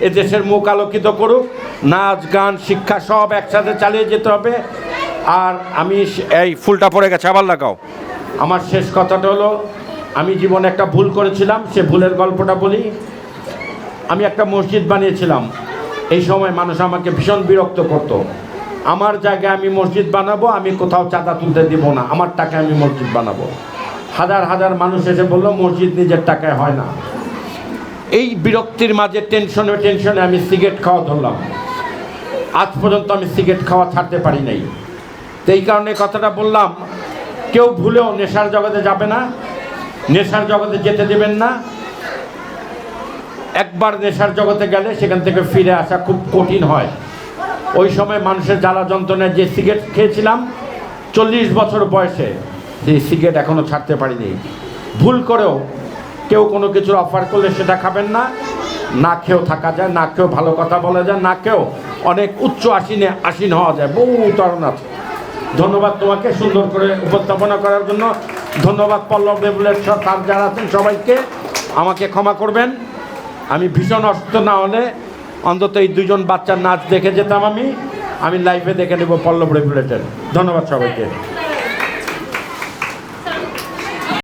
এ দেশের মুখ আলোকিত করুক। নাচ, গান, শিক্ষা সব একসাথে চালিয়ে যেতে হবে। আর আমি এই ফুলটা পড়ে গেছে, আবার লাগাও। আমার শেষ কথাটা হলো, আমি জীবনে একটা ভুল করেছিলাম, সে ভুলের গল্পটা বলি। আমি একটা মসজিদ বানিয়েছিলাম। এই সময় মানুষ আমাকে ভীষণ বিরক্ত করত। আমার জায়গায় আমি মসজিদ বানাবো, আমি কোথাও চাঁদা তুলতে দিব না। আমার টাকায় আমি মসজিদ বানাবো। হাজার হাজার মানুষ এসে বলল, মসজিদ নিজের টাকায় হয় না। এই বিরক্তির মাঝে টেনশনে টেনশনে আমি সিগারেট খাওয়া ধরলাম। আজ পর্যন্ত আমি সিগারেট খাওয়া ছাড়তে পারি নাই। তো এই কারণে কথাটা বললাম, কেউ ভুলেও নেশার জগতে যাবে না, নেশার জগতে যেতে দেবেন না। একবার নেশার জগতে গেলে সেখান থেকে ফিরে আসা খুব কঠিন হয়। ওই সময় মানুষের জ্বালা যন্ত্রণায় যে সিগারেট খেয়েছিলাম, চল্লিশ বছর বয়সে সেই সিগারেট এখনও ছাড়তে পারিনি। ভুল করেও কেউ কোনো কিছুর অফার করলে সেটা খাবেন না। না খেয়েও থাকা যায়, না খেয়েও ভালো কথা বলা যায়, না খেয়েও অনেক উচ্চ আসীনে আসীন হওয়া যায়। বহু উদাহরণ আছে। ধন্যবাদ তোমাকে সুন্দর করে উপস্থাপনা করার জন্য। ধন্যবাদ পল্লব লেবুলের সব তার যারা আছেন সবাইকে। আমাকে ক্ষমা করবেন। আমি ভীষণ অসুস্থ না হলে অন্তত এই দুজন বাচ্চার নাচ দেখে যেতাম আমি। আমি লাইভে দেখে নেব পল্লব রেগুলেটের ধন্যবাদ সবাইকে।